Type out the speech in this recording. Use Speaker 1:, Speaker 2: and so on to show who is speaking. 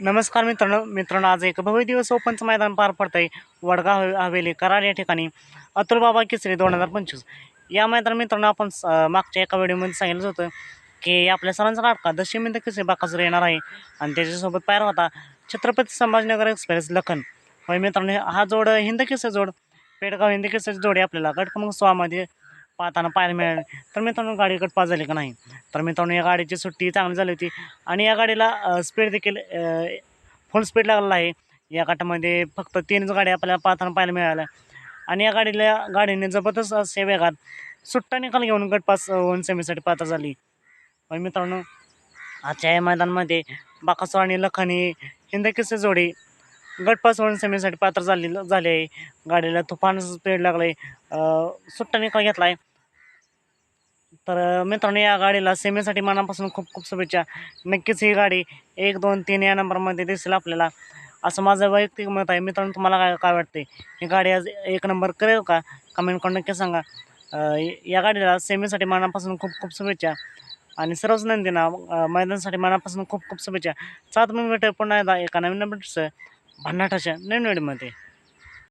Speaker 1: नमस्कार मित्रांनो मित्रांनो आज एक भव्य दिवस ओपनचं मैदान पार पडतं आहे वडगाव हवे- हवेली कराड या ठिकाणी अतुल बाबा केसरी दोन हजार पंचवीस. या मैदानात मित्रांनो आपण स- मागच्या एका व्हिडिओमध्ये सांगितलं होतं की आपल्या सरांचा नाटका दशमिंद केसरी बाकासूर येणार आहे आणि त्याच्यासोबत पायर होता छत्रपती संभाजीनगर एक्सप्रेस लखन. होय मित्रांनो हा जोड हिंद किसर जोड पेडगाव हिंद केसरी जोडी आपल्याला गट क्रमांक सोळामध्ये पाहताना पाहायला मिळाली. तर मित्रांनो गाडी कटपास झाली का नाही? तर मित्रांनो या गाडीची सुट्टी चांगली झाली होती. आणि या गाडीला स्पीड देखील फुल स्पीड लागलेला आहे. या गटामध्ये फक्त तीनच गाड्या आपल्याला पाहताना पाहायला मिळाल्या. आणि या गाडीला गाडीने जबरदस्त असे वेगात सुट्टा निकाल घेऊन गटपास वन सेमीसाठी पात्र झाली. पण मित्रांनो आजच्या या मैदानामध्ये बाकासोर आणि लखनी हिंदकीचे जोडी गटपास वळण सेमीसाठी पात्र झाले झाले आहे. गाडीला तुफान स्पीड लागलंय. सुट्टा निकाल घेतला आहे तर मित्रांनो या गाडीला सेमीसाठी मनापासून खूप खूप शुभेच्छा. नक्कीच ही गाडी एक दोन तीन या नंबरमध्ये दिसेल आपल्याला. असं माझं वैयक्तिक मत आहे. मित्रांनो तुम्हाला काय काय वाटते ही गाडी आज एक नंबर करेल का? कमेंट करून नक्की सांगा. या गाडीला सेमीसाठी मनापासून खूप खूप शुभेच्छा. आणि सर्वच नंदीना मैदानसाठी मैदानासाठी मनापासून खूप खूप शुभेच्छा. सात मिनिट पुन्हा एकदा एका नवीन नंबरचं भन्नाटाच्या नवीन वेळेमध्ये